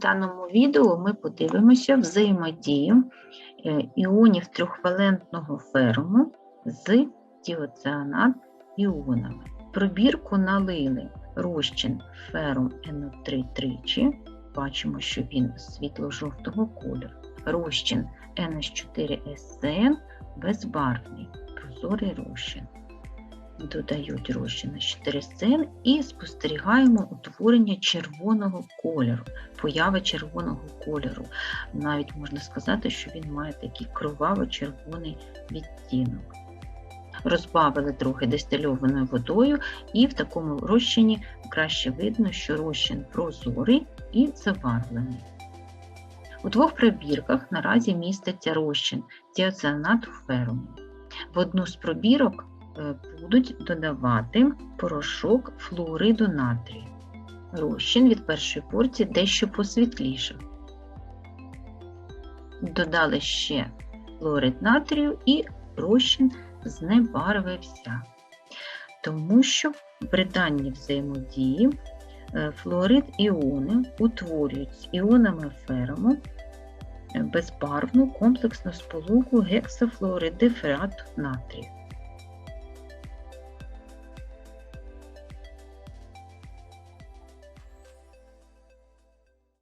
даному відео ми подивимося взаємодію е, іонів трьохвалентного феруму з тіоціанат іонами. Пробірку налили розчин ферум НО3 тричі. Бачимо, що він світло-жовтого кольору. Розчин NH4SN безбарвний, прозорий розчин. Додають розчин H4SN і спостерігаємо утворення червоного кольору, появи червоного кольору. Навіть можна сказати, що він має такий кроваво-червоний відтінок. Розбавили трохи дистильованою водою, і в такому розчині краще видно, що розчин прозорий і забарвлений. У двох пробірках наразі міститься розчин тіоціанату феруму. В одну з пробірок будуть додавати порошок флуориду натрію. Розчин від першої порції дещо посвітлішав. Додали ще флуорид натрію і розчин знебарвився. Тому що при даній взаємодії е, флуорид іони утворюють з іонами феруму е, безбарвну комплексну сполуку гексафлуоридиферату натрію.